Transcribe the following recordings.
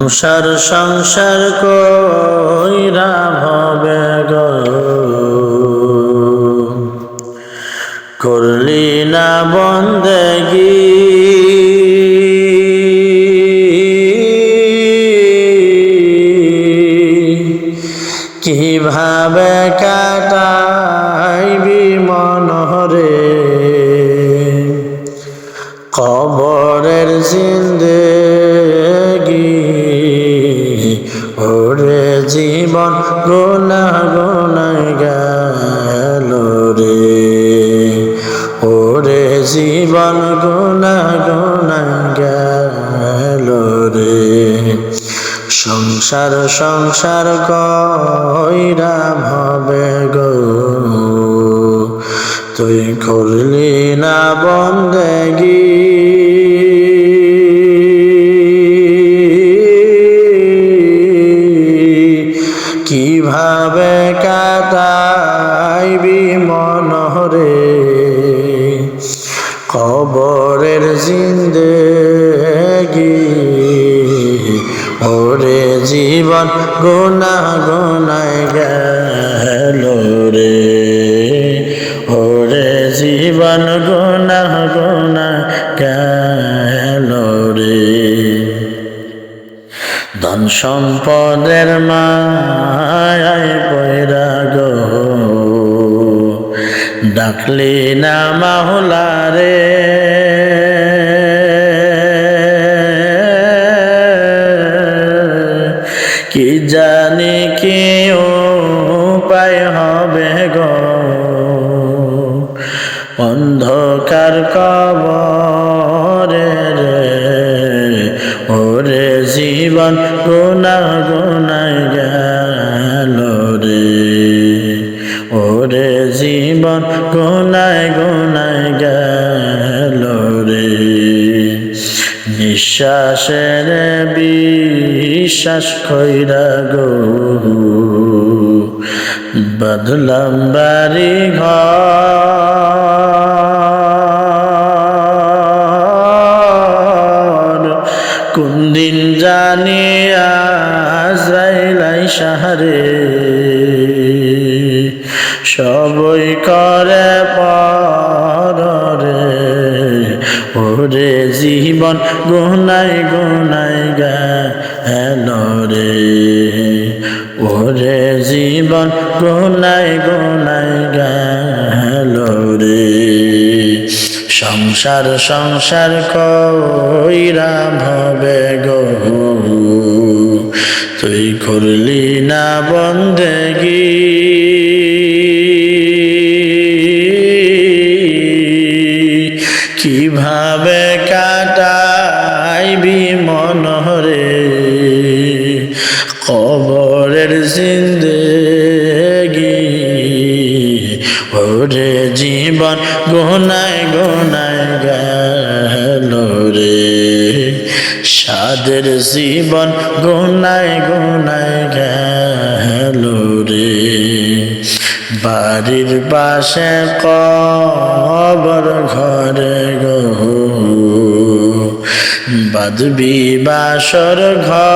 সংসার সংসার কইরা ভবে গো। করলি না বন্দেগি। কীভাবে কাটাইবি মনরে কবরের জিন্দেগি ওরে জীবন গোনা গোনায় গেল রে। ওরে জীবন গোনা গোনায় গেল রে। সংসার সংসার কইরা ভবে গো। তুই করলি না বন্দেগি কীভাবে কাটাইবি মনরে কবরের জিন্দেগি, ওরে জীবন গুনা গুনায় গেল রে। ওরে জীবন গুনা গুনা গেল ধন সম্পদের মায় পয়রা গো। ডাকলি না মাহলা রে। কি জানি কি উপায় হবে গো। অন্ধকার কবরে জীবন গুনায় গুনায় গেল রে। নিঃশ্বাসের বিশ্বাস কইরা গো। বদলাম বাড়ি ঘর। কোন দিন জানি আজরাইলাই সাহারে জীবন গুনাই গুনাই গেল রে। ওরে জীবন গুনাই গুনাই গেল রে। সংসার সংসার কইরা ভবে গো। তুই করলি না বন্দেগি। কীভাবে কাটাইবি মনরে কবরের জিন্দেগি ওরে জীবন গোনায় গোনায় গেল রে। সাদের জীবন গোনায় গোনায় গেল রে। বাড়ির পাশে কবর ঘরে বাদবি বাসর ঘর।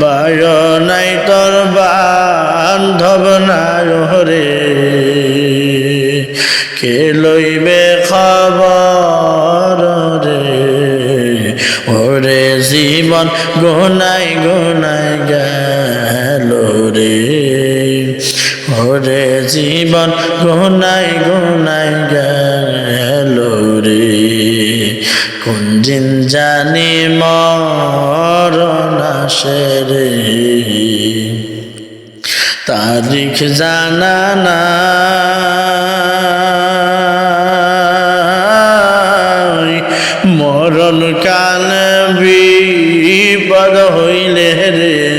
বায় নাই তোর বান্ধব নাই রে কে লইবে খবর রে? ওরে জীবন গোনাই গোনাই গেল রে। ওরে জীবন গোনাই গোনাই গেল রে। কোন দিন জানি মরণ রে। তারিখ জানা না। মরণ কাল বিপদ হইলে রে।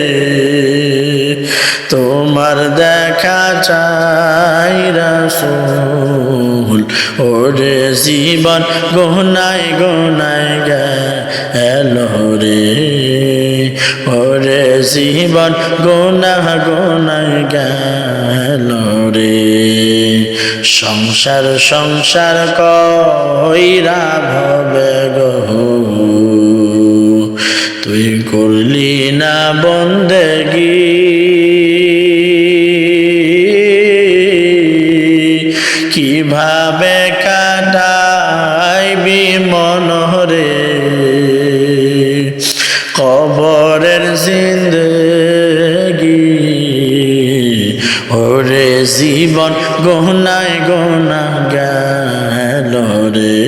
তোমার দেখা চাই রাসূল। ওরে জীবন গোনায় গোনায় গেল রে। ও ওরে জীবন গোনা গোনায় গেল রে। সংসার সংসার কইরা ভবে গো। তুই করলি না বন্দেগি। কীভাবে কাটাইবি মনরে কবরের জিন্দগি। ওরে জীবন গহনায় গহনা গেল রে।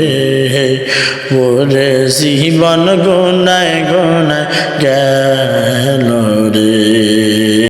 ওরে জীবন গহনায় গহনায় গেল